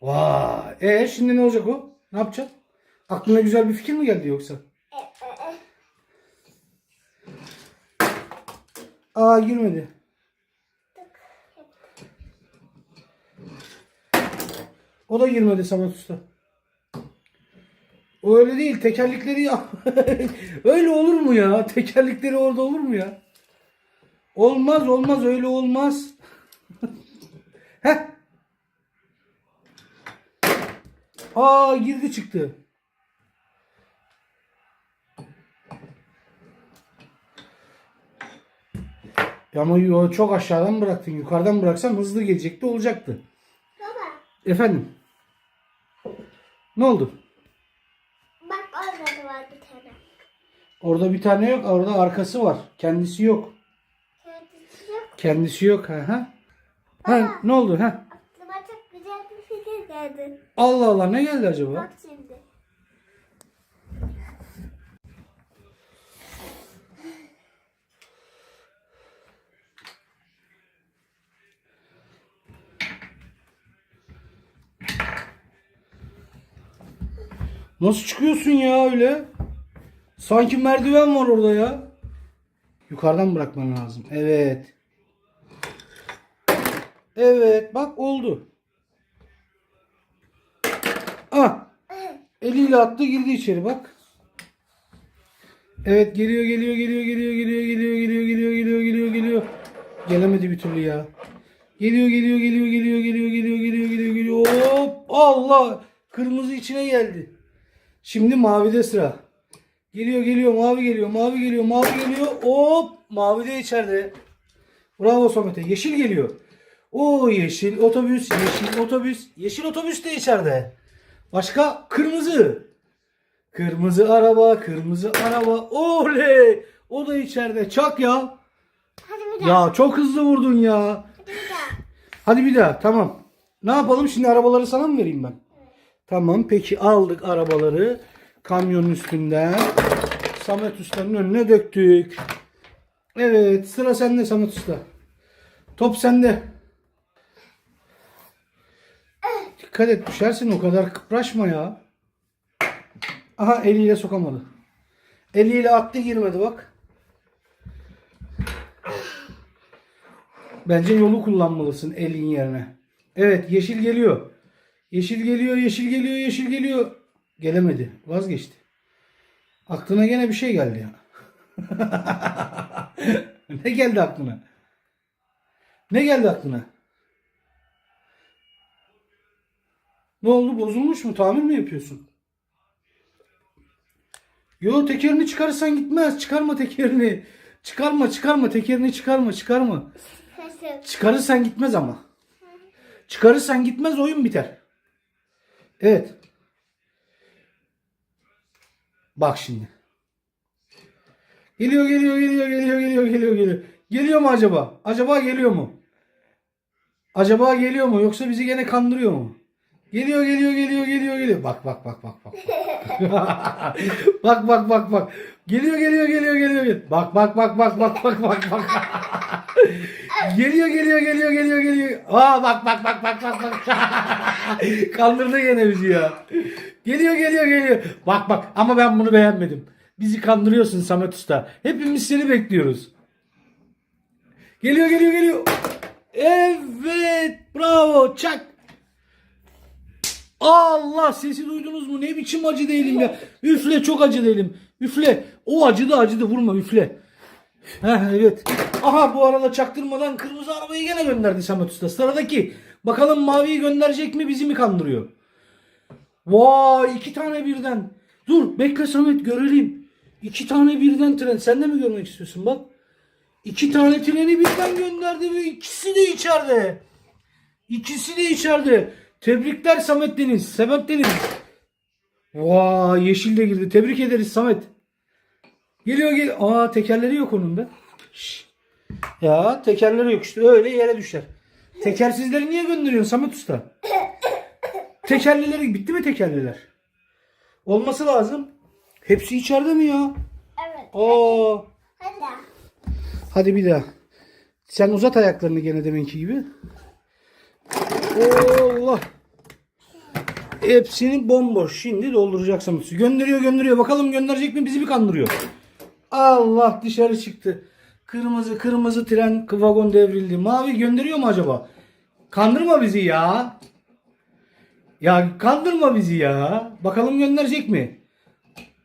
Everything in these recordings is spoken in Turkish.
Vay. E şimdi ne olacak o? Ne yapacaksın? Aklına güzel bir fikir mi geldi yoksa? Aa girmedi. O da girmedi Samet Usta. O öyle değil. Tekerlekleri ya. öyle olur mu ya? Tekerlekleri orada olur mu ya? Olmaz olmaz öyle olmaz. Heh. Aa girdi çıktı. Ya Ama çok aşağıdan bıraktın. Yukarıdan bıraksan hızlı gelecekti olacaktı. Baba Efendim. Ne oldu? bak orada da var bir tane. Orada bir tane yok. Orada arkası var. Kendisi yok. Kendisi yok. Kendisi yok. Ha, ha. ha ne oldu? Ha? Aklıma çok güzel bir fikir geldi. Allah Allah ne geldi acaba? Bak şimdi. Nasıl çıkıyorsun ya öyle? Sanki merdiven var orada ya. Yukarıdan bırakman lazım. Evet. Evet bak oldu. Eliyle attı girdi içeri bak. Evet geliyor geliyor geliyor geliyor geliyor geliyor geliyor geliyor geliyor geliyor geliyor. Gelemedi bir türlü ya. Geliyor geliyor geliyor geliyor geliyor geliyor geliyor geliyor geliyor. Hop Allah kırmızı içine geldi. Şimdi mavide sıra. Geliyor geliyor mavi geliyor mavi geliyor mavi geliyor. Hop mavi de içeride. Bravo Samet'e. Yeşil geliyor. O yeşil otobüs yeşil otobüs. Yeşil otobüs de içeride. Başka kırmızı. Kırmızı araba kırmızı araba. Oley. O da içeride. Çak ya. Hadi bir daha. Ya çok hızlı vurdun ya. Hadi bir daha. Hadi bir daha tamam. Ne yapalım şimdi arabaları sana mı vereyim ben? Tamam peki aldık arabaları kamyonun üstünden. Samet Usta'nın önüne döktük. Evet sıra sende Samet Usta. Top sende. Dikkat et düşersin o kadar kıpraşma ya. Aha eliyle sokamadı. Eliyle attı girmedi bak. Bence yolu kullanmalısın elin yerine. Evet yeşil geliyor. Yeşil geliyor, yeşil geliyor, yeşil geliyor. Gelemedi. Vazgeçti. Aklına gene bir şey geldi ya. ne geldi aklına? Ne geldi aklına? Ne oldu? Bozulmuş mu? Tamir mi yapıyorsun? Yo tekerini çıkarırsan gitmez. Çıkarma tekerini. Çıkarma çıkarma tekerini çıkarma çıkarma. Çıkarırsan gitmez ama. Çıkarırsan gitmez oyun biter. Evet. Bak şimdi. Geliyor geliyor geliyor geliyor geliyor geliyor geliyor. Geliyor mu acaba? Acaba geliyor mu? Acaba geliyor mu yoksa bizi gene kandırıyor mu? Geliyor geliyor geliyor geliyor geliyor. Bak bak bak bak bak. bak bak bak bak. Geliyor geliyor geliyor geliyor geliyor. Bak bak bak bak bak bak bak bak. Geliyor geliyor geliyor geliyor geliyor. Aa bak bak bak bak bak bak. Kandırdı gene bizi ya. Geliyor geliyor geliyor. Bak bak ama ben bunu beğenmedim. Bizi kandırıyorsun Samet Usta. Hepimiz seni bekliyoruz. Geliyor geliyor geliyor. Evet bravo çak. Allah sesi duydunuz mu? Ne biçim acı değilim ya. Üfle çok acı değilim. Üfle. O acıdı acıdı vurma üfle. Heh, evet. Aha bu arada çaktırmadan kırmızı arabayı gene gönderdi Samet Usta. Sıradaki. Bakalım maviyi gönderecek mi bizi mi kandırıyor? Vay iki tane birden. Dur bekle Samet görelim. İki tane birden tren. Sen de mi görmek istiyorsun bak. İki tane treni birden gönderdi ve ikisi de içeride. İkisi de içeride. Tebrikler Samet Deniz. Samet Deniz. Vay yeşil de girdi. Tebrik ederiz Samet. Geliyor gel. Aa tekerleri yok onun da. Şş. Ya tekerleri yok işte öyle yere düşer. Tekersizleri niye gönderiyorsun Samet Usta? Tekerlileri bitti mi tekerliler? Olması lazım. Hepsi içeride mi ya? Evet. Aa. Hadi. Hadi bir daha. Sen uzat ayaklarını gene deminki gibi. Allah. Hepsini bomboş. Şimdi dolduracak Samet Usta. Gönderiyor gönderiyor. Bakalım gönderecek mi bizi mi kandırıyor? Allah dışarı çıktı. Kırmızı kırmızı tren vagon devrildi. Mavi gönderiyor mu acaba? Kandırma bizi ya. Ya kandırma bizi ya. Bakalım gönderecek mi?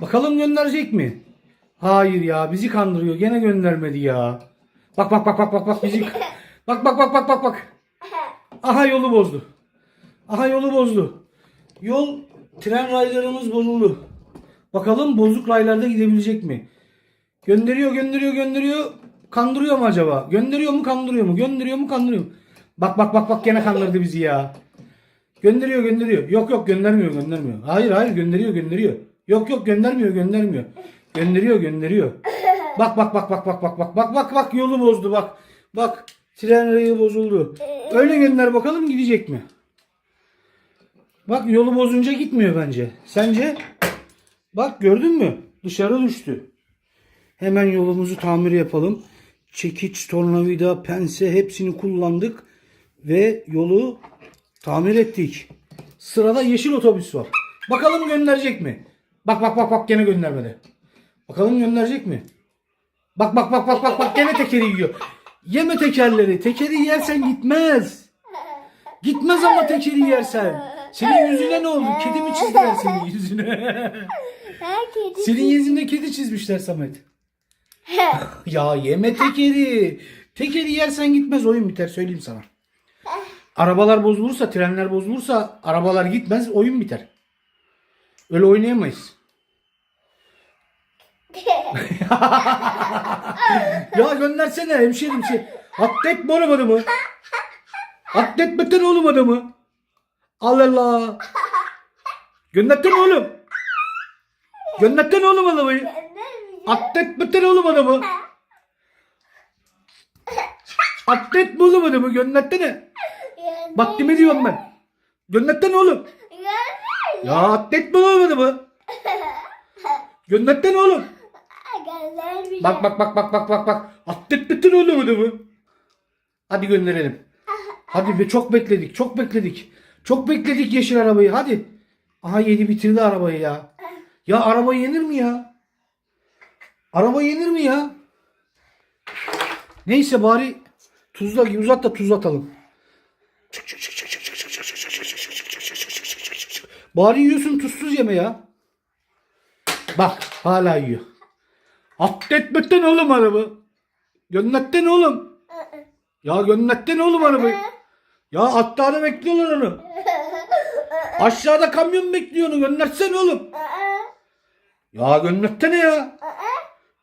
Bakalım gönderecek mi? Hayır ya bizi kandırıyor. Gene göndermedi ya. Bak bak bak bak bak bak bizi. Bak bak bak bak bak bak. Aha yolu bozdu. Aha yolu bozdu. Yol tren raylarımız bozuldu. Bakalım bozuk raylarda gidebilecek mi? Gönderiyor gönderiyor gönderiyor. Kandırıyor mu acaba? Gönderiyor mu kandırıyor mu? Gönderiyor mu kandırıyor mu? Bak bak bak bak gene kandırdı bizi ya. Gönderiyor gönderiyor. Yok yok göndermiyor göndermiyor. Hayır hayır gönderiyor gönderiyor. Yok yok göndermiyor göndermiyor. Gönderiyor gönderiyor. Bak bak bak bak bak bak bak bak bak bak yolu bozdu bak. Bak tren rayı bozuldu. Öyle gönder bakalım gidecek mi? Bak yolu bozunca gitmiyor bence. Sence? Bak gördün mü? Dışarı düştü. Hemen yolumuzu tamir yapalım. Çekiç, tornavida, pense hepsini kullandık ve yolu tamir ettik. Sırada yeşil otobüs var. Bakalım gönderecek mi? Bak bak bak bak gene göndermedi. Bakalım gönderecek mi? Bak bak bak bak bak bak gene tekeri yiyor. Yeme tekerleri. Tekeri yersen gitmez. Gitmez ama tekeri yersen. Senin yüzüne ne oldu? Kedi mi çizdiler senin yüzüne? Senin yüzünde kedi çizmişler Samet. Ya yeme tekeri. Tekeri yersen gitmez oyun biter söyleyeyim sana. Arabalar bozulursa, trenler bozulursa arabalar gitmez oyun biter. Öyle oynayamayız ya göndersene hemşerim şey. Atlet mi oğlum adamı? Atlet bıktın oğlum adamı. Allah Allah. Göndertin oğlum. Göndertin oğlum adamı. Atlet bıktın oğlum adamı. Atlet mi oğlum adamı? Göndertin Bak ne diyorum ben. Göndertin oğlum. Ya atlet mi oğlum adamı? Göndertin oğlum. Bak bak bak bak bak bak bak. Atlet beten olmadı mı? Hadi gönderelim. Hadi be çok bekledik. Çok bekledik. Çok bekledik yeşil arabayı. Hadi. Aha yedi bitirdi arabayı ya. Ya araba yenir mi ya? Araba yenir mi ya? Neyse bari tuzla uzat da tuz atalım. Bari yiyorsun tuzsuz yeme ya. Bak hala yiyor. Atletmekten oğlum araba. Gönnetten oğlum. Ya gönnetten oğlum arabayı. Ya atlarda bekliyorlar onu. Aşağıda kamyon bekliyor onu. Göndersene oğlum. Ya göndersene ya.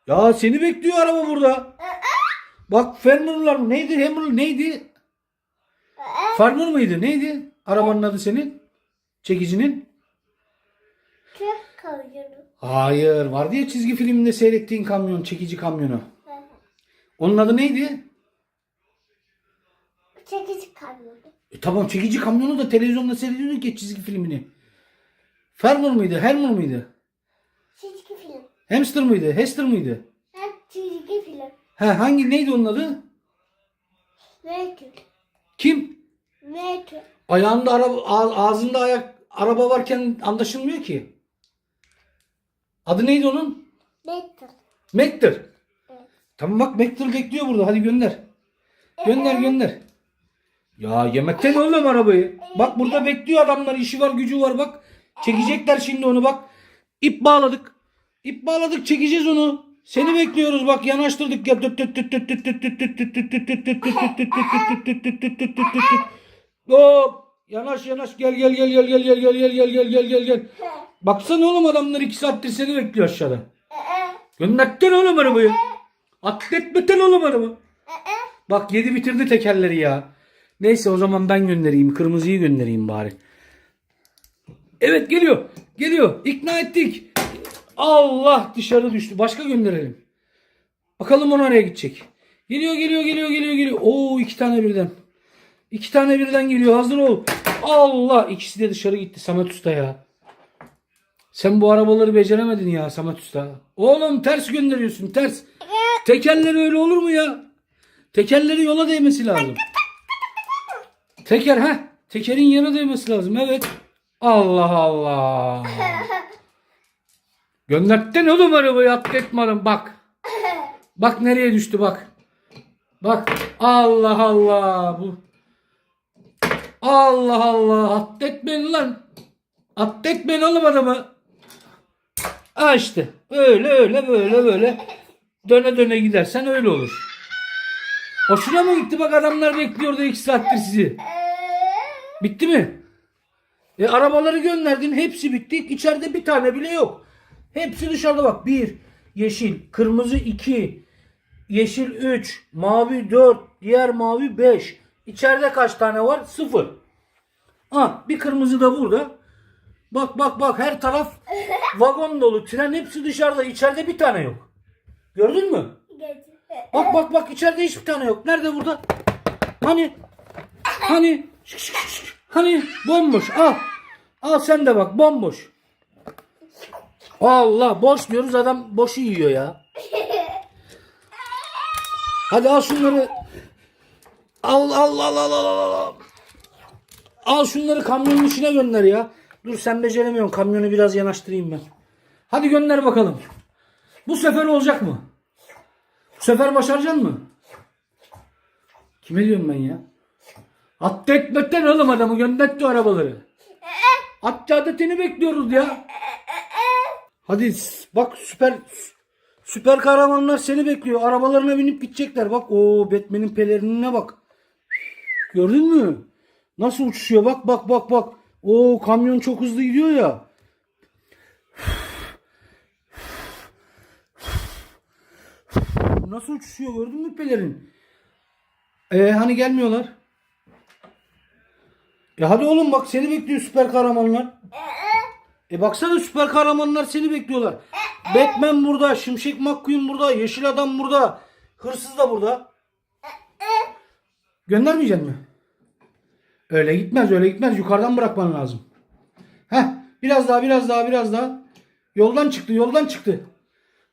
Ya seni bekliyor araba burada. Bak Farmer'lar mı? Neydi? Hammer neydi? Farmer mıydı? Neydi? Arabanın adı senin? Çekicinin? Kalıyorum. Hayır. Vardı ya çizgi filminde seyrettiğin kamyon. Çekici kamyonu. Onun adı neydi? Çekici kalıyorum. E tamam çekici kamyonu da televizyonda seyrediyorduk ya çizgi filmini. Farmer mıydı? Hammer mıydı? Çizgi film. Hamster mıydı? Hester mıydı? Ha çizgi film. He hangi neydi onun adı? Metro. Kim? Metro. Ayağında araba ağ- ağzında ayak araba varken anlaşılmıyor ki. Adı neydi onun? Metro. Mektir. Evet. Tamam bak Mektir bekliyor burada. Hadi gönder. Gönder gönder. Ya yemekten oğlum arabayı. Bak burada bekliyor adamlar. işi var gücü var bak. Çekecekler şimdi onu bak. İp bağladık. İp bağladık çekeceğiz onu. Seni bekliyoruz bak yanaştırdık ya. Hop. Yanaş yanaş gel gel gel gel gel gel gel gel gel gel gel gel gel. Baksana oğlum adamlar iki saattir seni bekliyor aşağıda. Göndertten oğlum arabayı. Atlet beten oğlum araba. Bak yedi bitirdi tekerleri ya. Neyse o zaman ben göndereyim. Kırmızıyı göndereyim bari. Evet geliyor. Geliyor. İkna ettik. Allah dışarı düştü. Başka gönderelim. Bakalım o nereye gidecek. Geliyor geliyor geliyor geliyor geliyor. Oo iki tane birden. İki tane birden geliyor. Hazır ol. Allah ikisi de dışarı gitti Samet Usta ya. Sen bu arabaları beceremedin ya Samet Usta. Oğlum ters gönderiyorsun ters. Tekerleri öyle olur mu ya? Tekerleri yola değmesi lazım. Teker ha? Tekerin yana değmesi lazım evet. Allah Allah. Göndertten oğlum arabayı atletmadım bak. Bak nereye düştü bak. Bak Allah Allah bu. Allah Allah atletmeyin lan. Atletmeyin oğlum adamı. Ha işte öyle öyle böyle böyle döne döne gidersen öyle olur. Hoşuna mı gitti bak adamlar bekliyordu iki saattir sizi. Bitti mi? E arabaları gönderdin hepsi bitti. İçeride bir tane bile yok. Hepsi dışarıda bak. Bir yeşil, kırmızı iki, yeşil üç, mavi dört, diğer mavi beş. İçeride kaç tane var? Sıfır. Ha bir kırmızı da burada. Bak bak bak her taraf vagon dolu. Tren hepsi dışarıda. İçeride bir tane yok. Gördün mü? Bak bak bak içeride hiçbir tane yok. Nerede burada? Hani? Hani? Şık, şık, şık, şık. Hani? Bomboş. Al. Al sen de bak bomboş. Allah boş diyoruz adam boşu yiyor ya. Hadi al şunları. Al al al al al al. al. Şunları kamyonun içine gönder ya. Dur sen beceremiyorsun. Kamyonu biraz yanaştırayım ben. Hadi gönder bakalım. Bu sefer olacak mı? Bu sefer başaracaksın mı? Kime diyorum ben ya? Atletmekten oğlum adamı göndertti arabaları. Hatta adetini bekliyoruz ya. Hadi bak süper süper kahramanlar seni bekliyor. Arabalarına binip gidecekler. Bak o Batman'in pelerinine bak. Gördün mü? Nasıl uçuşuyor? Bak bak bak bak. O kamyon çok hızlı gidiyor ya. Nasıl uçuşuyor gördün mü pelerin? Ee hani gelmiyorlar? E hadi oğlum bak seni bekliyor süper kahramanlar. E baksana süper kahramanlar seni bekliyorlar. Batman burada, Şimşek McQueen burada, Yeşil Adam burada, Hırsız da burada. Göndermeyecek mi? Öyle gitmez, öyle gitmez. Yukarıdan bırakman lazım. Heh, biraz daha, biraz daha, biraz daha. Yoldan çıktı, yoldan çıktı.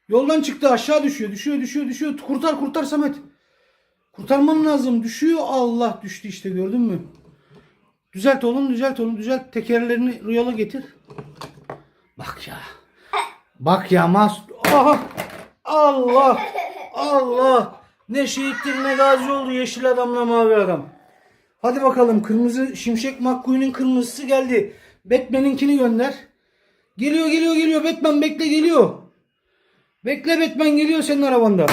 Yoldan çıktı, aşağı düşüyor, düşüyor, düşüyor, düşüyor. Kurtar, kurtar Samet. Kurtarman lazım. Düşüyor. Allah düştü işte gördün mü? Düzelt oğlum düzelt oğlum düzelt. Tekerlerini yola getir. Bak ya. Bak ya mas. Aha. Allah. Allah. Ne şehittir ne gazi oldu yeşil adamla mavi adam. Hadi bakalım kırmızı şimşek McQueen'in kırmızısı geldi. Batman'inkini gönder. Geliyor geliyor geliyor Batman bekle geliyor. Bekle Batman geliyor senin arabanda.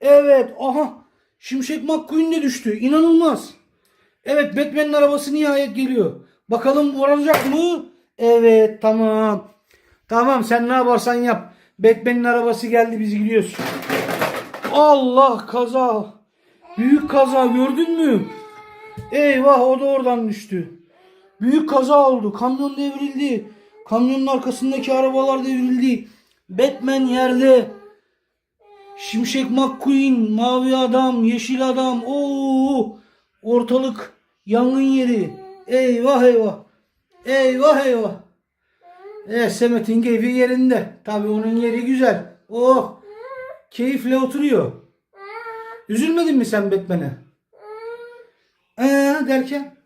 Evet aha. Şimşek McQueen de düştü. İnanılmaz. Evet Batman'in arabası nihayet geliyor. Bakalım varacak mı? Evet tamam. Tamam sen ne yaparsan yap. Batman'in arabası geldi biz gidiyoruz. Allah kaza. Büyük kaza gördün mü? Eyvah o da oradan düştü. Büyük kaza oldu. Kamyon devrildi. Kamyonun arkasındaki arabalar devrildi. Batman yerde. Şimşek McQueen, Mavi Adam, Yeşil Adam. Oo! Ortalık yangın yeri. Eyvah eyvah. Eyvah eyvah. Evet Semet'in keyfi yerinde. Tabii onun yeri güzel. Oh! Keyifle oturuyor. Üzülmedin mi sen Batman'e? Ee, derken?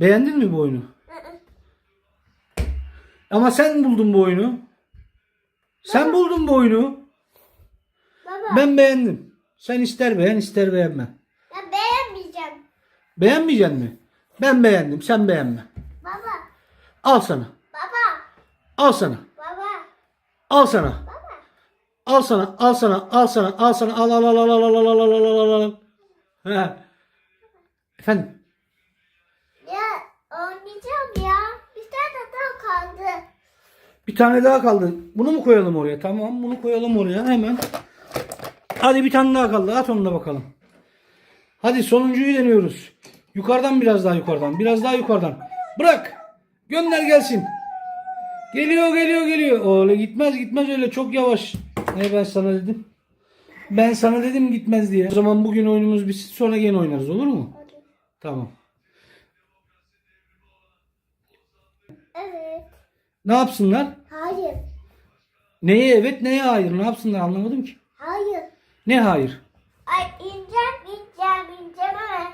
Beğendin mi bu oyunu? Ama sen buldun bu oyunu. Sen buldun bu oyunu. Baba Ben beğendim. Sen ister beğen ister beğenme. ya beğenmeyeceğim. Beğenmeyecek mi? Ben beğendim. Sen beğenme. Baba Al sana. baba Al sana. baba Al sana. Al sana. Al sana. Al sana. Al sana. Al al al al al al al al al al al al. He. Efendim. ya oynayacağım ya. Bir tane daha kaldı. Bir tane daha kaldı. Bunu mu koyalım oraya? Tamam. Bunu koyalım oraya hemen. Hadi bir tane daha kaldı. At onu da bakalım. Hadi sonuncuyu deniyoruz. Yukarıdan biraz daha yukarıdan. Biraz daha yukarıdan. Bırak. Gönder gelsin. Geliyor geliyor geliyor. Öyle gitmez gitmez öyle çok yavaş. Ne ben sana dedim. Ben sana dedim gitmez diye. O zaman bugün oyunumuz bitsin sonra gene oynarız olur mu? Tamam. Evet. Ne yapsınlar? Hayır. Neye evet neye hayır ne yapsınlar anlamadım ki. Hayır. Ne hayır? Ay ineceğim ineceğim ineceğim hemen.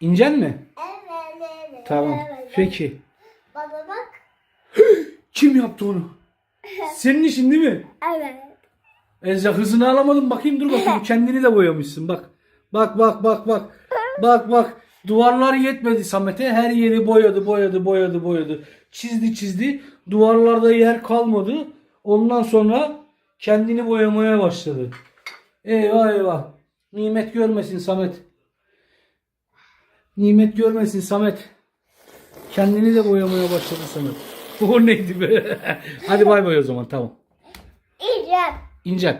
İncen mi? Evet evet. Tamam. evet. Peki. Kim yaptı onu? Senin işin değil mi? Evet. Ezra hızını alamadım bakayım dur bakayım kendini de boyamışsın bak. Bak bak bak bak. Bak bak. Duvarlar yetmedi Samet'e. Her yeri boyadı boyadı boyadı boyadı. Çizdi çizdi. Duvarlarda yer kalmadı. Ondan sonra kendini boyamaya başladı. Eyvah eyvah. Nimet görmesin Samet. Nimet görmesin Samet. Kendini de boyamaya başladı Samet. O neydi be? Hadi bay bay o zaman tamam. İneceğim. İncel.